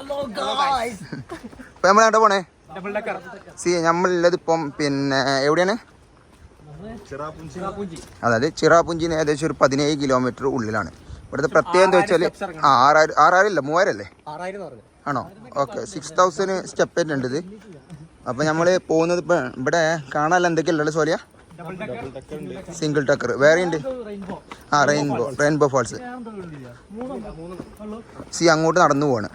ഇപ്പൊ നമ്മൾ എവിടെ പോണേ? സി നമ്മളുള്ളത് ഇപ്പം പിന്നെ എവിടെയാണ്? അതായത് ചിറാപുഞ്ചിന് ഏകദേശം ഒരു പതിനേഴ് കിലോമീറ്റർ ഉള്ളിലാണ്. ഇവിടുത്തെ പ്രത്യേകം എന്താ വെച്ചാൽ ആ ആറായിരം ആറായിരം ഇല്ല മൂവായിരം അല്ലേ ആണോ? ഓക്കെ സിക്സ് തൗസൻഡ് സ്റ്റെപ്പ് ഉണ്ട് ഇത്. അപ്പം നമ്മൾ പോകുന്നത് ഇപ്പൊ ഇവിടെ കാണാൻ എന്തൊക്കെയുള്ളത് സോലിയ? സിംഗിൾ ടക്കർ വേറെ ഉണ്ട്? ആ റെയിൻബോ റെയിൻബോ ഫോൾസ് സി അങ്ങോട്ട് നടന്നു പോവാണ്.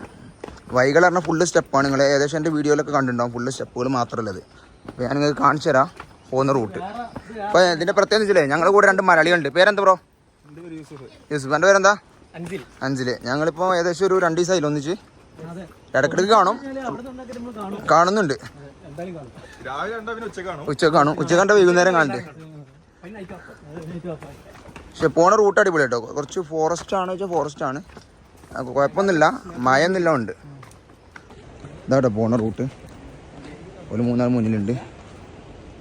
വൈകൾ പറഞ്ഞാൽ ഫുള്ള് സ്റ്റെപ്പാണ് നിങ്ങൾ ഏകദേശം എന്റെ വീഡിയോയിലൊക്കെ കണ്ടിട്ടുണ്ടാവും. ഫുള്ള് സ്റ്റെപ്പുകൾ മാത്രമല്ലത് അപ്പോൾ ഞാൻ നിങ്ങൾക്ക് കാണിച്ചു തരാം. പോകുന്ന റൂട്ട് അപ്പോൾ ഇതിന്റെ പ്രത്യേകത വെച്ചില്ലേ ഞങ്ങളുടെ കൂടെ രണ്ട് മലയാളികളുണ്ട്. പേരെന്താ ബ്രോ യൂസുഫ്. എന്റെ പേരെന്താ? അഞ്ചിൽ. ഞങ്ങളിപ്പോൾ ഏകദേശം ഒരു രണ്ട് ദിവസമായില്ല ഒന്നിച്ച്. ഇടക്കിടക്ക് കാണും. കാണുന്നുണ്ട്. ഉച്ചയ്ക്ക് കാണും. ഉച്ച കണ്ട വൈകുന്നേരം കാണണ്ടേ? പക്ഷെ പോണ റൂട്ട് അടിപൊളി കേട്ടോ കുറച്ച് ഫോറസ്റ്റ് ആണ് വെച്ചാൽ ഫോറസ്റ്റ് ആണ്. കുഴപ്പമൊന്നുമില്ല. മയൊന്നുമില്ല ഉണ്ട്. ഇതാട്ടോ പോണ റൂട്ട്. ഒരു മൂന്നാൾ മുന്നിലുണ്ട്.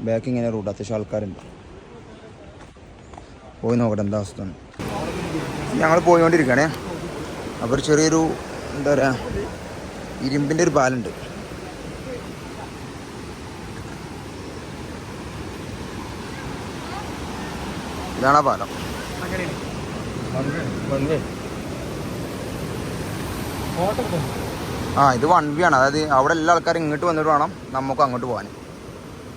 ബാക്ക് ഇങ്ങനെ റൂട്ട്. അത്യാവശ്യം ആൾക്കാരുണ്ട്. പോയി നോക്കട്ടെ എന്താ അവസ്ഥ ഞങ്ങൾ പോയിക്കൊണ്ടിരിക്കുകയാണേ അപ്പോൾ ഒരു ചെറിയൊരു എന്താ പറയുക ഇരുമ്പിന്റെ ഒരു പാലുണ്ട്. ഇതാണ് ആ പാലം. ആ ഇത് വൺ വി ആണ്. അതായത് അവിടെ എല്ലാ ആൾക്കാരും ഇങ്ങോട്ട് വന്നിട്ട് വേണം നമുക്ക് അങ്ങോട്ട് പോകാൻ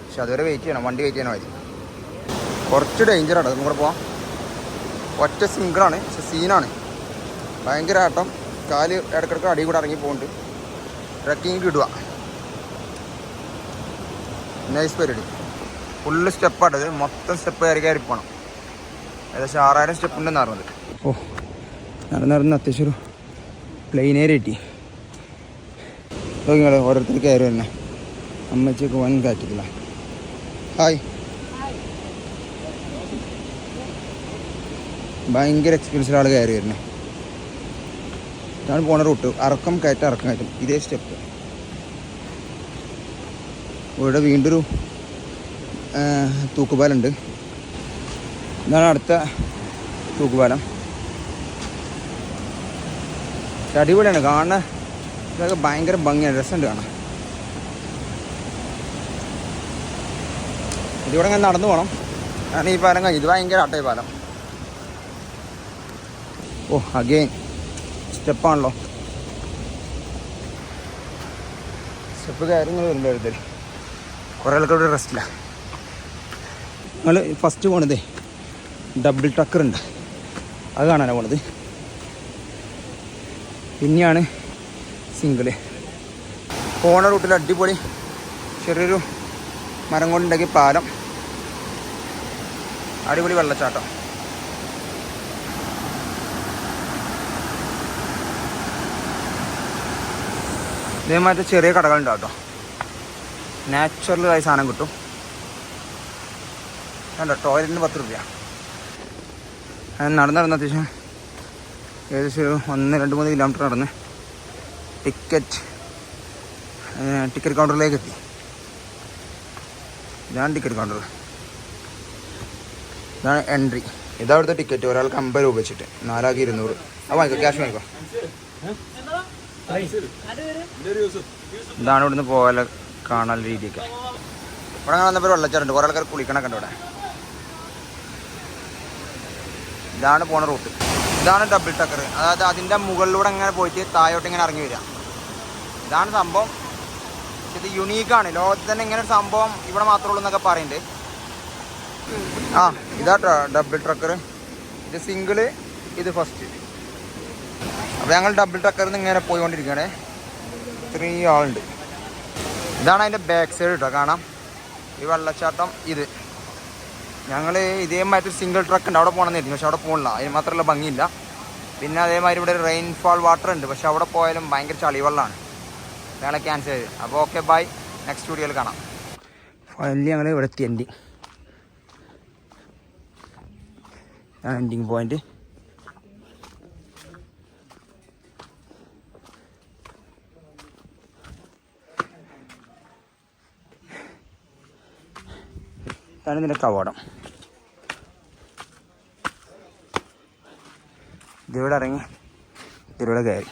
പക്ഷെ അതുവരെ വെയിറ്റ് ചെയ്യണം. വണ്ടി വെയിറ്റ് ചെയ്യണം മതി കുറച്ച് ഡേഞ്ചറാണ് അതും കൂടെ പോവാം. ഒറ്റ സിംഗിളാണ് പക്ഷെ സീനാണ് ഭയങ്കര ആട്ടം. കാൽ ഇടക്കിടക്ക് അടി കൂടെ ഇറങ്ങി പോകുന്നുണ്ട് ട്രക്കിങ് കിടുക നൈസ് പരിപാടി. ഫുള്ള് സ്റ്റെപ്പാണ് ഇത് മൊത്തം സ്റ്റെപ്പ് കയറി പോകണം ഏകദേശം ആറായിരം സ്റ്റെപ്പ് ഉണ്ടെന്ന് ഓ നടന്ന് നടന്ന് അത്യാവശ്യം ഒരു പ്ലെയിൻ ഏരിയ കിട്ടി നിങ്ങൾ ഓരോരുത്തർ കയറി തന്നെ അമ്മച്ചിക്ക് വൻ കാറ്റിക്കില്ല ഹായ് ഭയങ്കര എക്സ്പീരിയൻസ് ആൾ കയറി വരുന്നത് ഞാൻ പോണ റൂട്ട്. അറക്കം കയറ്റം അറക്കം കയറ്റം. ഇതേ സ്റ്റെപ്പ് ഇവിടെ വീണ്ടും ഒരു തൂക്കുപാലുണ്ട്. ഇതാണ് അടുത്ത തൂക്കുപാലം. അടിപൊളിയാണ്. കാണുന്ന ഇതൊക്കെ ഭയങ്കര ഭംഗിയാണ് രസമുണ്ട് കാണാം ഇതിവിടെ ഇങ്ങനെ നടന്നു പോകണം കാരണം ഈ പാലം കഴിഞ്ഞു ഇത് ഭയങ്കര അട്ടയ പാലം. ഓ അഗെയിൻ സ്റ്റെപ്പാണല്ലോ സ്റ്റെപ്പ് കാര്യങ്ങൾ വരുമ്പോൾ എഴുതൽ കുറേ ആൾക്കാർ ഇവിടെ റെസ്റ്റില്ല നിങ്ങൾ ഫസ്റ്റ് പോണത് ഡബിൾ ടക്കർ ഉണ്ട്. അത് കാണാനാണ് പോണത്. പിന്നെയാണ് സിംഗിൾ. പോണ റൂട്ടിൽ അടിപൊളി ചെറിയൊരു മരം കൊണ്ടുണ്ടാക്കിയ പാലം. അടിപൊളി വെള്ളച്ചാട്ടം. ഇതേമാതിരി ചെറിയ കടകളുണ്ടാവും കേട്ടോ നാച്ചുറലായ സാധനം കിട്ടും. വേണ്ട ടോയ്ലറ്റിന് പത്ത് റുപ്യ. നടന്ന് നടന്ന് അത്യാവശ്യം ഏകദേശം ഒരു ഒന്ന് രണ്ട് മൂന്ന് കിലോമീറ്റർ നടന്ന് ടിക്കറ്റ് ടിക്കറ്റ് കൗണ്ടറിലേക്ക് എത്തി ഇതാണ് ടിക്കറ്റ് കൗണ്ടർ ഇതാണ് എൻട്രി ഇതാ അവിടുത്തെ ടിക്കറ്റ് ഒരാൾക്ക് അമ്പത് രൂപ വെച്ചിട്ട്. നാലാക്കി ഇരുന്നൂറ്. ആ വാങ്ങിക്കോ ക്യാഷ് വാങ്ങിക്കോ. ഇതാണ് ഇവിടുന്ന് പോകാൻ കാണാൻ രീതിയൊക്കെ. ഇവിടെ അങ്ങനെ വന്നപ്പോൾ വെള്ളച്ചാറുണ്ട് കുറേ ആൾക്കാർ കുളിക്കണൊക്കെ ഉണ്ട് ഇവിടെ. ഇതാണ് പോണ റൂട്ട്. ഇതാണ് ഡബിൾ ടക്കർ അതായത് അതിന്റെ മുകളിലൂടെ ഇങ്ങനെ പോയിട്ട് താഴോട്ട് ഇങ്ങനെ ഇറങ്ങി വരിക. ഇതാണ് സംഭവം. ഇത് യുണീക്കാണ് ലോകത്ത് തന്നെ ഇങ്ങനെ ഒരു സംഭവം ഇവിടെ മാത്രമേ ഉള്ളൂ എന്നൊക്കെ പറയുന്നുണ്ട്. ആ ഇതാ ഡബിൾ ട്രക്കർ ഇത് സിംഗിൾ ഇത് ഫസ്റ്റ് അപ്പോൾ ഞങ്ങൾ ഡബിൾ ട്രക്കറിൽ നിന്ന് ഇങ്ങനെ പോയിക്കൊണ്ടിരിക്കുകയാണേ ഇത്രയും ആളുണ്ട്. ഇതാണ് അതിന്റെ ബാക്ക് സൈഡ് കേട്ടോ കാണാം. ഈ വെള്ളച്ചാട്ടം ഇത്. ഞങ്ങൾ ഇതേമാതിരി സിംഗിൾ ട്രക്ക് ഉണ്ട്. അവിടെ പോകണമെന്നായിരുന്നു. പക്ഷെ അവിടെ പോകണില്ല അതിന് മാത്രമല്ല ഭംഗിയില്ല. പിന്നെ അതേമാതിരി ഇവിടെ റെയിൻഫാൾ വാട്ടർ ഉണ്ട്. പക്ഷെ അവിടെ പോയാലും ഭയങ്കര ചളിവെള്ളമാണ്. ഞങ്ങളെ ക്യാൻസൽ ചെയ്ത്. അപ്പോൾ ഓക്കെ ബൈ. നെക്സ്റ്റ് വീഡിയോയിൽ കാണാം. ഫൈനലി ഞങ്ങൾ ഇവിടെ എത്തി എൻഡിങ് എൻഡിങ് പോയിന്റ് ഇതാണ് കവാടം. ഇതിലൂടെ ഇറങ്ങി ഇതിലൂടെ കയറി.